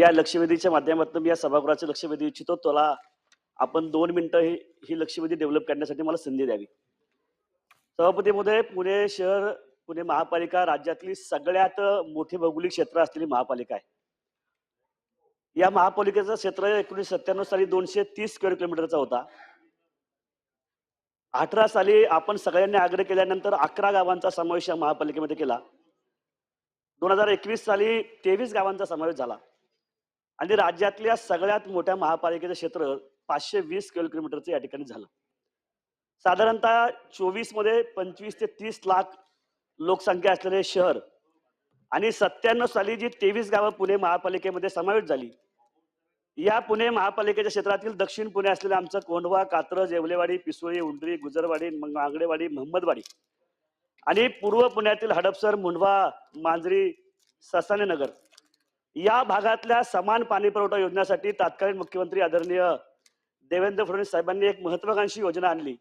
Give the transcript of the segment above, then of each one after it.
या लक्षवेधीच्या माध्यमातून मी या सभागृहाचे लक्ष वेधू इच्छितो. तुला आपण दोन मिनिटं ही ही लक्षवेधी डेव्हलप करण्यासाठी मला संधी द्यावी. सभापतीमध्ये पुणे शहर पुणे महापालिका राज्यातली सगळ्यात मोठी भौगोलिक क्षेत्र असलेली महापालिका आहे. या महापालिकेचं क्षेत्र एकोणीसशे सत्त्याण्णव साली दोनशे तीस स्क्वेअर किलोमीटरचा होता. अठरा साली आपण सगळ्यांनी आग्रह केल्यानंतर अकरा गावांचा समावेश या महापालिकेमध्ये केला. दोन हजार एकवीस साली तेवीस गावांचा समावेश झाला. आणि राज्यातल्या सगळ्यात मोठ्या महापालिकेचं क्षेत्र पाचशे वीस किलोमीटरचं या ठिकाणी झालं. साधारणतः चोवीसमध्ये पंचवीस ते तीस लाख लोकसंख्या असलेले शहर आणि सत्त्याण्णव साली जी तेवीस गावं पुणे महापालिकेमध्ये समावेश झाली या पुणे महापालिकेच्या क्षेत्रातील दक्षिण पुणे असलेलं आमचं कोंढवा कात्रज येवलेवाडी पिसोळी उंडरी गुजरवाडी मग आंगडेवाडी महम्मदवाडी आणि पूर्व पुण्यातील हडपसर मुंढवा मांजरी ससाने नगर या भागातल्या समान पाणी पुरवठा योजनेसाठी तात्कालीन मुख्यमंत्री आदरणीय देवेंद्र फडणवीस साहेबांनी एक महत्वाकांक्षी योजना आणली.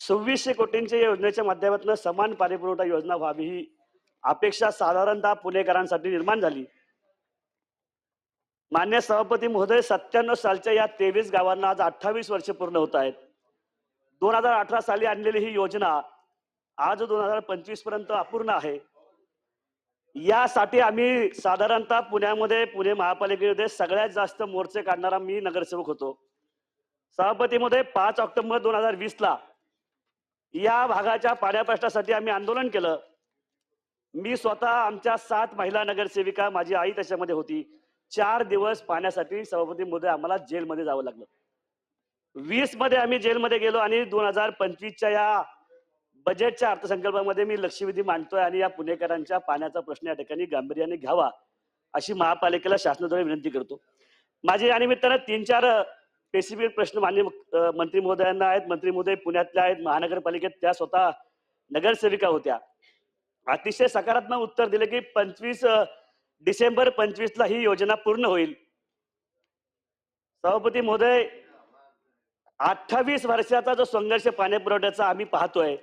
सव्वीसशे कोटींच्या या योजनेच्या माध्यमातून समान पाणी पुरवठा योजना व्हावी ही अपेक्षा साधारणतः पुणेकरांसाठी निर्माण झाली. मान्य सभापती महोदय सत्त्याण्णव सालच्या या तेवीस गावांना आज अठ्ठावीस वर्ष पूर्ण होत आहेत. दोन हजार अठरा साली आणलेली ही योजना आज दोन हजार पंचवीसपर्यंत अपूर्ण आहे. यासाठी आम्ही साधारणतः पुण्यामध्ये पुणे महापालिकेमध्ये सगळ्यात जास्त मोर्चे काढणारा मी नगरसेवक होतो. सभापतीमध्ये पाच ऑक्टोबर दोन हजार वीस ला या भागाच्या पाण्या प्रश्नासाठी आम्ही आंदोलन केलं. मी स्वतः आमच्या सात महिला नगरसेविका माझी आई त्याच्यामध्ये होती. चार दिवस पाण्यासाठी सभापतीमध्ये आम्हाला जेलमध्ये जावं लागलं. वीसमध्ये आम्ही जेलमध्ये गेलो आणि दोन हजार पंचवीसच्या या बजेटच्या अर्थसंकल्पामध्ये मी लक्षवेधी मांडतोय आणि या पुणेकरांच्या पाण्याचा प्रश्न या ठिकाणी गांभीर्याने घ्यावा अशी महापालिकेला शासनाद्वारे विनंती करतो. माझे या निमित्तानं तीन चार स्पेसिफिक प्रश्न मान्य मंत्री महोदयांना आहेत. मंत्री महोदय पुण्यातल्या आहेत महानगरपालिकेत त्या स्वतः नगरसेविका होत्या. अतिशय सकारात्मक उत्तर दिले की पंचवीस डिसेंबर पंचवीस ला ही योजना पूर्ण होईल. सभापती महोदय अठ्ठावीस वर्षाचा जो संघर्ष पाणी पुरवठ्याचा आम्ही पाहतोय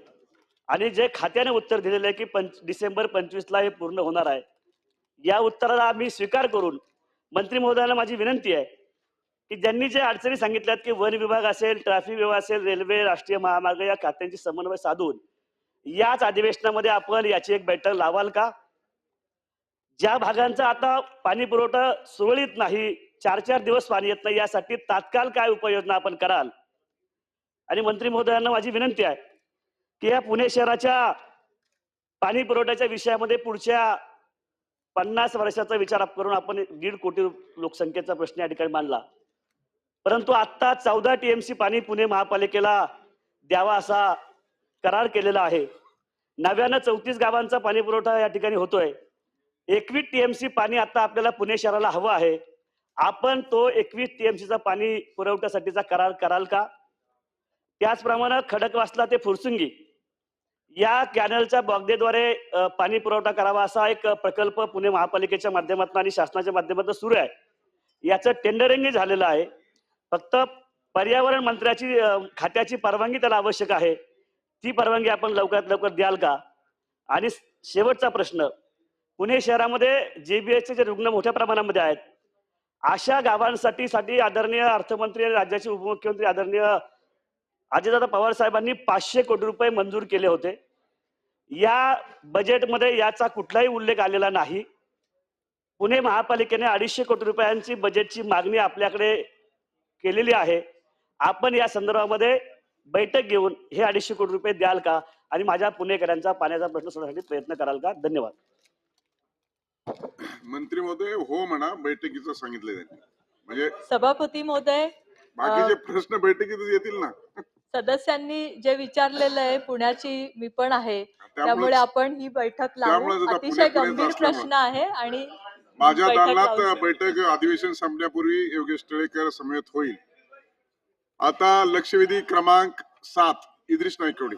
आणि जे खात्याने उत्तर दिलेलं आहे की पंच डिसेंबर पंचवीस ला हे पूर्ण होणार आहे या उत्तराला आम्ही स्वीकार करून मंत्री महोदयांना माझी विनंती आहे की ज्यांनी जे अडचणी सांगितल्यात की वन विभाग असेल ट्रॅफिक विभाग असेल रेल्वे राष्ट्रीय महामार्ग या खात्यांची समन्वय साधून याच अधिवेशनामध्ये आपण याची एक बैठक लावाल का? ज्या भागांचा आता पाणी पुरवठा सुरळीत नाही चार चार दिवस पाणी येत नाही यासाठी तात्काळ काय उपाययोजना आपण कराल? आणि मंत्री महोदयांना माझी विनंती आहे की या पुणे शहराच्या पाणी पुरवठ्याच्या विषयामध्ये पुढच्या पन्नास वर्षाचा विचार करून आपण दीड कोटी लोकसंख्येचा प्रश्न या ठिकाणी मांडला. परंतु आत्ता चौदा टीएमसी पाणी पुणे महापालिकेला द्यावा असा करार केलेला आहे. नव्यानं चौतीस गावांचा पाणी पुरवठा या ठिकाणी होतोय. एकवीस टीएमसी पाणी आता आपल्याला पुणे शहराला हवं आहे. आपण तो एकवीस टीएमसीचा पाणी पुरवठ्यासाठीचा करार कराल का? त्याचप्रमाणे खडकवासला ते फुरसुंगी या कॅनलच्या बोगदेद्वारे पाणी पुरवठा करावा असा एक प्रकल्प पुणे महापालिकेच्या माध्यमातून आणि शासनाच्या माध्यमातून सुरू आहे. याचं टेंडरिंगही झालेलं आहे. फक्त पर्यावरण मंत्र्याची खात्याची परवानगी त्याला आवश्यक आहे. ती परवानगी आपण लवकरात लवकर द्याल का? आणि शेवटचा प्रश्न. पुणे शहरामध्ये जेबीएसचे जे रुग्ण मोठ्या प्रमाणामध्ये आहेत अशा गावांसाठी साठी आदरणीय अर्थमंत्री आणि राज्याचे उपमुख्यमंत्री आदरणीय अजितदादा पवार साहेबांनी पाचशे कोटी रुपये मंजूर केले होते. या बजेटमध्ये याचा कुठलाही उल्लेख आलेला नाही. पुणे महापालिकेने अडीचशे कोटी रुपयांची बजेटची मागणी आपल्याकडे केलेली आहे. आपण या संदर्भामध्ये बैठक घेऊन हे अडीचशे कोटी रुपये द्याल का? आणि माझ्या पुणेकरांचा पाण्याचा प्रश्न सोडवण्यासाठी प्रयत्न कराल का? धन्यवाद. मंत्री महोदय हो म्हणा बैठकीचं सांगितलं त्यांनी. म्हणजे सभापती महोदय बाकीचे प्रश्न बैठकीतच येतील ना? सदस्यांनी जे विचारलेलं आहे पुण्याची मी पण आहे त्यामुळे आपण ही बैठक लावू अतिशय गंभीर. प्रश्न आहे आणि माझ्या दालनात. बैठक अधिवेशन संपण्यापूर्वी योगेश टिळेकर समेत होईल आता लक्षवेधी क्रमांक सात इद्रिस नायकवडी